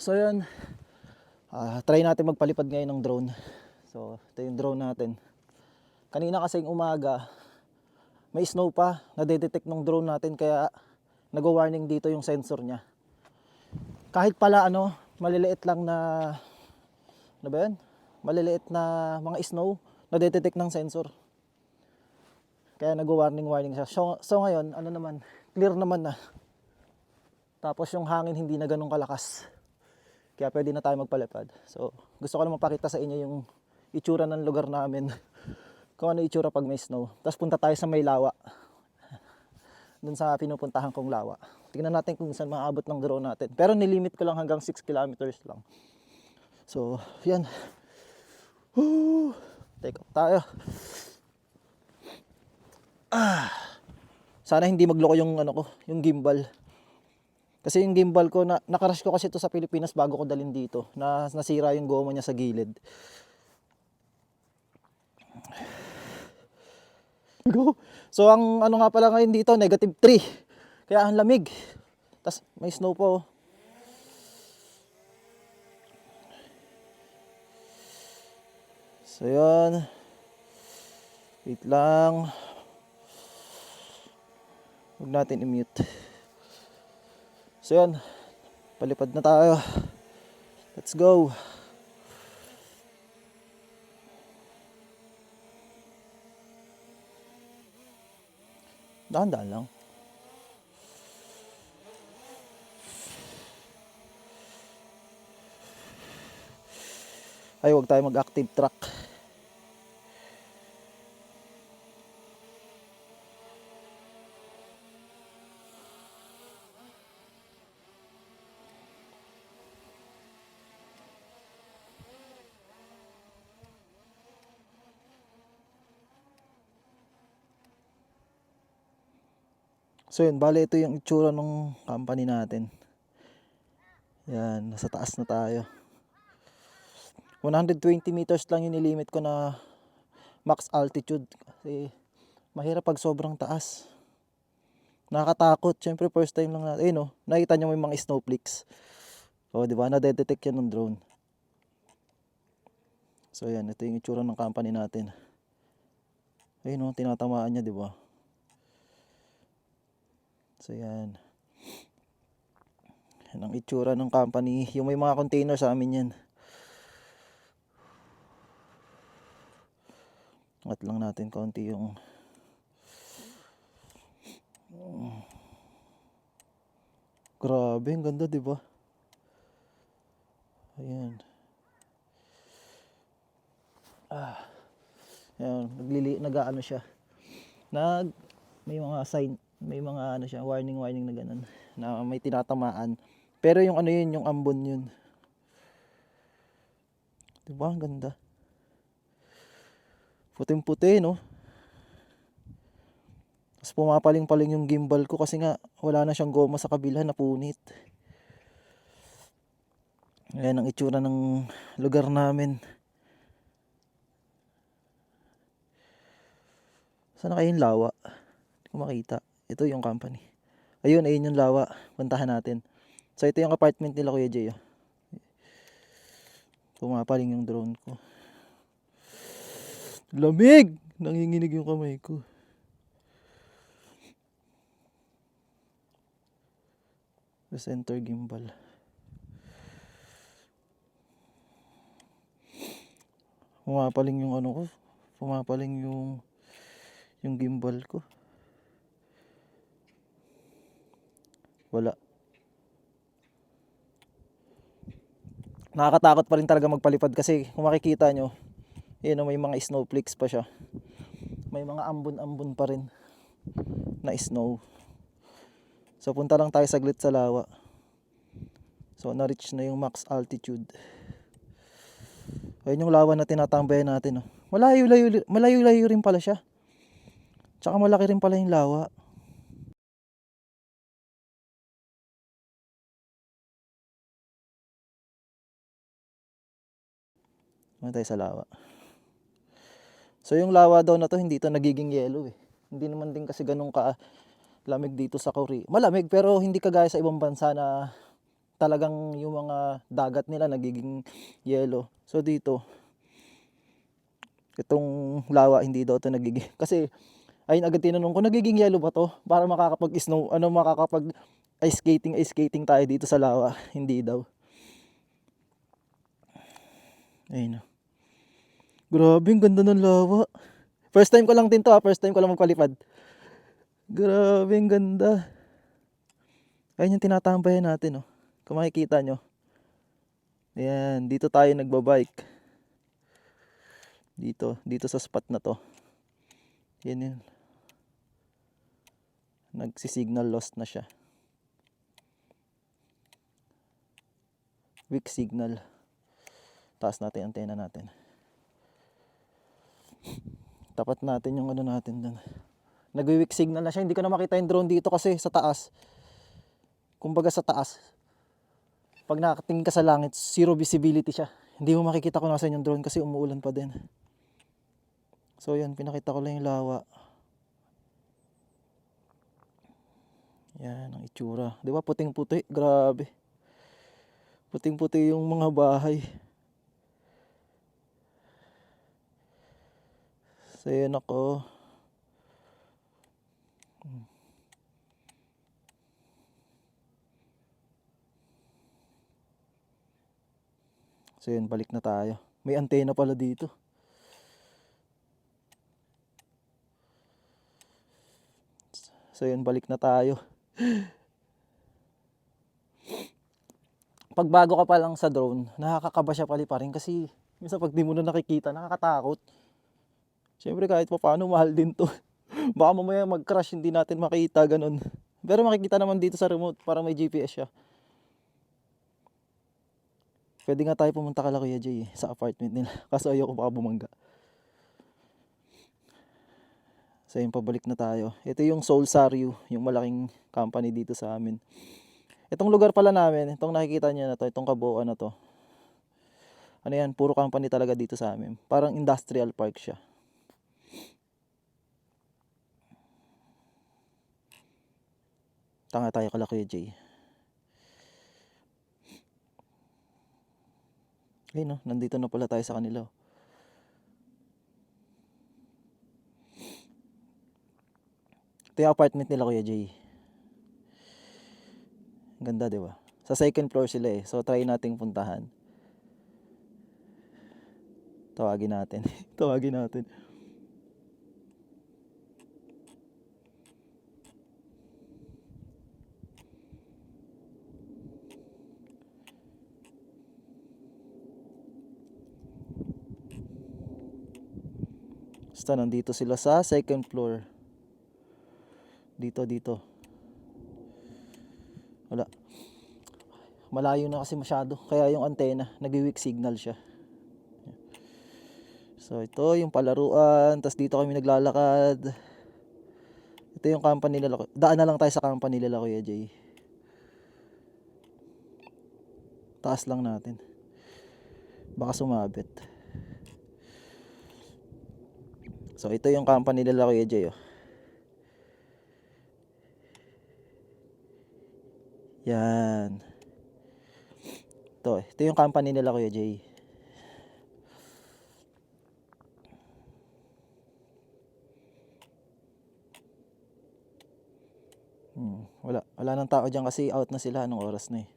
So yun, ah, try natin magpalipad ngayon ng drone. So ito yung drone natin. Kanina kasing umaga, may snow pa, nadedetect ng drone natin kaya nag-warning dito yung sensor niya. Kahit pala ano, maliliit lang na, ano ba yun? Maliliit na mga snow, nadedetect ng sensor. Kaya nag-warning warning siya. So, so ngayon, ano naman, clear naman na. Tapos yung hangin hindi na ganun kalakas. Kaya pwede na tayo magpalipad. So, gusto ko lang mapakita sa inyo yung itsura ng lugar namin. Kung ano itsura pag may snow. Tapos punta tayo sa may lawa. Doon sa pinupuntahan kong lawa. Tingnan natin kung saan maabot ng drone natin. Pero nilimit ko lang hanggang 6 kilometers lang. So, yan. Woo! Take off tayo. Ah. Sana hindi magloko yung ano ko, yung gimbal. Kasi yung gimbal ko, na, nakarash ko kasi ito sa Pilipinas bago ko dalhin dito. Na, nasira yung goma niya sa gilid. Go. So ang ano nga pala ngayon dito, negative 3. Kaya ang lamig. Tapos may snow pa oh. So yun. Wait lang. Huwag natin i-mute. So yun. Palipad na tayo. Let's go. Dahan-dahan lang. Ay, huwag tayo mag-active track. So yun, bale ito yung itsura ng company natin. Yan, nasa taas na tayo. 120 meters lang yung nilimit ko na max altitude. Kasi mahirap pag sobrang taas. Nakakatakot. Siyempre first time lang natin. Ayun oh, nakita nyo may mga snowflakes. O, di ba? Nadedetect yan ng drone. So yan, ito yung itsura ng company natin. Ayun oh, tinatamaan niya, di ba? So yan. Yan ang itsura ng company. Yung may mga container sa amin yan. At lang natin konti yung Grabe, ang ganda, 'di ba? Ayan. Ah. Ayan, naglili nag-aano siya. Nag may mga sign, may mga ano siya, warning warning na ganun na may tinatamaan. Pero yung ano yun, yung ambon yun. 'Di ba? Ang ganda. Puting-puti, no? Tapos pumapaling-paling yung gimbal ko kasi nga wala na siyang goma sa kabila, napunit. Ayan ang itsura ng lugar namin. Saan na kayo yung lawa? Hindi ko makita. Ito yung company. Ayun, ayun yung lawa. Puntahan natin. So ito yung apartment nila Kuya Jay. oh. Pumapaling yung drone ko. Lamig! Nanginginig yung kamay ko. The center gimbal. Pumapaling yung ano ko. Pumapaling yung yung gimbal ko. Wala. Nakakatakot pa rin talaga magpalipad kasi kung makikita nyo, yun, oh, may mga snowflakes pa siya. May mga ambon-ambon pa rin na snow. So punta lang tayo saglit sa lawa. So na-reach na yung max altitude. Ayun yung lawa na tinatambayan natin. Oh. Malayo-layo, malayo-layo rin pala siya. Tsaka malaki rin pala yung lawa. Ano tayo sa lawa? So yung lawa daw na to hindi to nagiging yellow eh. Hindi naman din kasi ganun ka lamig dito sa Korea. Malamig pero hindi kagaya sa ibang bansa na talagang yung mga dagat nila nagiging yellow. So dito, itong lawa hindi daw to nagiging kasi ayun agad tinanong ko nagiging yellow ba to para makakapag snow ano makakapag ice skating ice skating tayo dito sa lawa hindi daw ayun oh. Grabe ang ganda ng lawa first time ko lang din to ha first time ko lang magpalipad grabe ang ganda ayun yung tinatambayan natin oh kung makikita nyo ayan dito tayo nagbabike dito, dito sa spot na to. Yan yun. Nagsi-signal lost na siya. Weak signal. Taas natin antena natin. Tapat natin yung ano natin dun. Nag-weak signal na siya. Hindi ko na makita yung drone dito kasi sa taas. Kumbaga sa taas. Pag nakatingin ka sa langit, zero visibility siya. Hindi mo makikita kung nasan yung drone kasi umuulan pa din. So yan, pinakita ko lang yung lawa. Yan, ang itsura. Di ba puting-puti? Grabe. Puting-puti yung mga bahay. So yan ako. So yun, balik na tayo. May antena pala dito. So yun, balik na tayo. Pag bago ka pa lang sa drone, nakakakaba siya pali pa rin kasi minsan pag di mo na nakikita, nakakatakot. Siyempre kahit pa paano, mahal din to. Baka mamaya mag-crash, hindi natin makita, ganun. Pero makikita naman dito sa remote, para may GPS siya. Pwede nga tayo pumunta kala Kuya Jay eh, sa apartment nila. Kaso ayoko baka bumangga. So yun, pabalik na tayo. Ito yung Soul Saryu, yung malaking company dito sa amin. Itong lugar pala namin, itong nakikita niyo na to, itong kabuuan na to. Ano yan, puro company talaga dito sa amin. Parang industrial park siya. Tanga tayo kala Kuya Jay. Ayun no, nandito na pala tayo sa kanila. oh. Ito yung apartment nila Kuya Jay. Ganda, di ba? Sa second floor sila eh. So, try nating puntahan. Tawagin natin. Tawagin natin. Basta nandito sila sa second floor. Dito, dito. Wala. Malayo na kasi masyado. Kaya yung antena, nag-weak signal siya. So ito yung palaruan. Tapos dito kami naglalakad. Ito yung company nila. Daan na lang tayo sa company nila Kuya Jay. Taas lang natin. Baka sumabit. So ito yung company nila Kuya Jay. Oh. Yan. Ito, ito yung company nila Kuya Jay. Hmm, wala, wala nang tao diyan kasi out na sila anong oras na eh.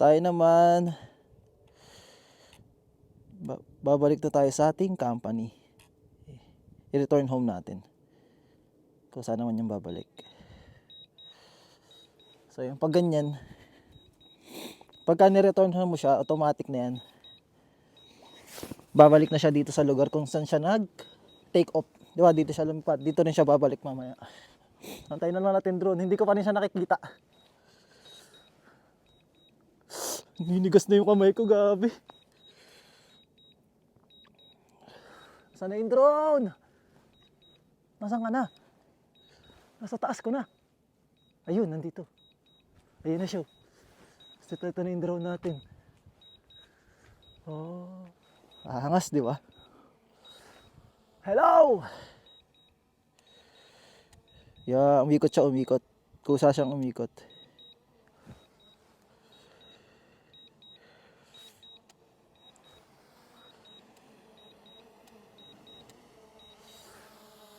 Tayo naman ba- babalik na tayo sa ating company. I-return home natin. Kung saan naman yung babalik. So yung pag ganyan, pagka ni-return mo siya, automatic na yan. Babalik na siya dito sa lugar kung saan siya nag-take off. Di ba? Dito siya lumipad. Dito rin siya babalik mamaya. Antayin na lang natin drone. Hindi ko pa rin siya nakikita. Ninigas na yung kamay ko, gabi. Saan na yung drone? Nasaan ka na? Nasa taas ko na. Ayun, nandito. Ayun na siya. Ito, ito na yung drone natin. Oh. Angas, di ba? Hello! Yeah, umikot siya, umikot. Kusa siyang umikot.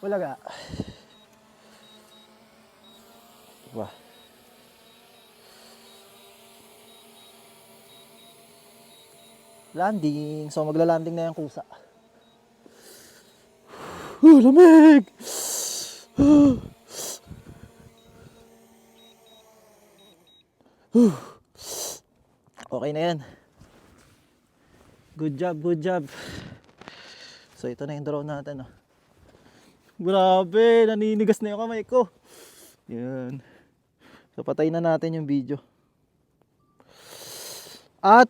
Wala ga. Wah. Landing. So magla-landing na yung kusa. Uh, lamig! Okay na yan. Good job, good job. So ito na yung drone natin. Oh. Grabe, naninigas na yung kamay ko. Yan. So patay na natin yung video. At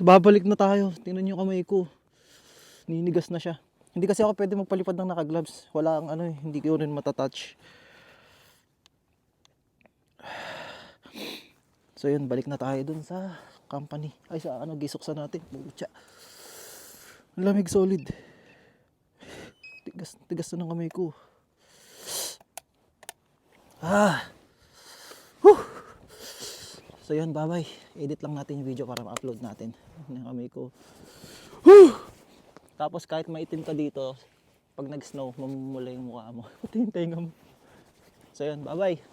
babalik na tayo. Tingnan yung kamay ko. Ninigas na siya. Hindi kasi ako pwede magpalipad ng naka-gloves. Wala ang ano eh, hindi ko rin matatouch. So yun, balik na tayo dun sa company. Ay sa ano, gisoksan natin. Butya. Lamig solid. Tigas, tigas na ng kamay ko. Ah. Whew. So yun, bye-bye. Edit lang natin yung video para ma-upload natin. Yung kamay ko. Whew. Tapos kahit maitim ka dito, pag nag-snow, mamumula yung mukha mo. Pati yung tenga mo. So yun, bye-bye.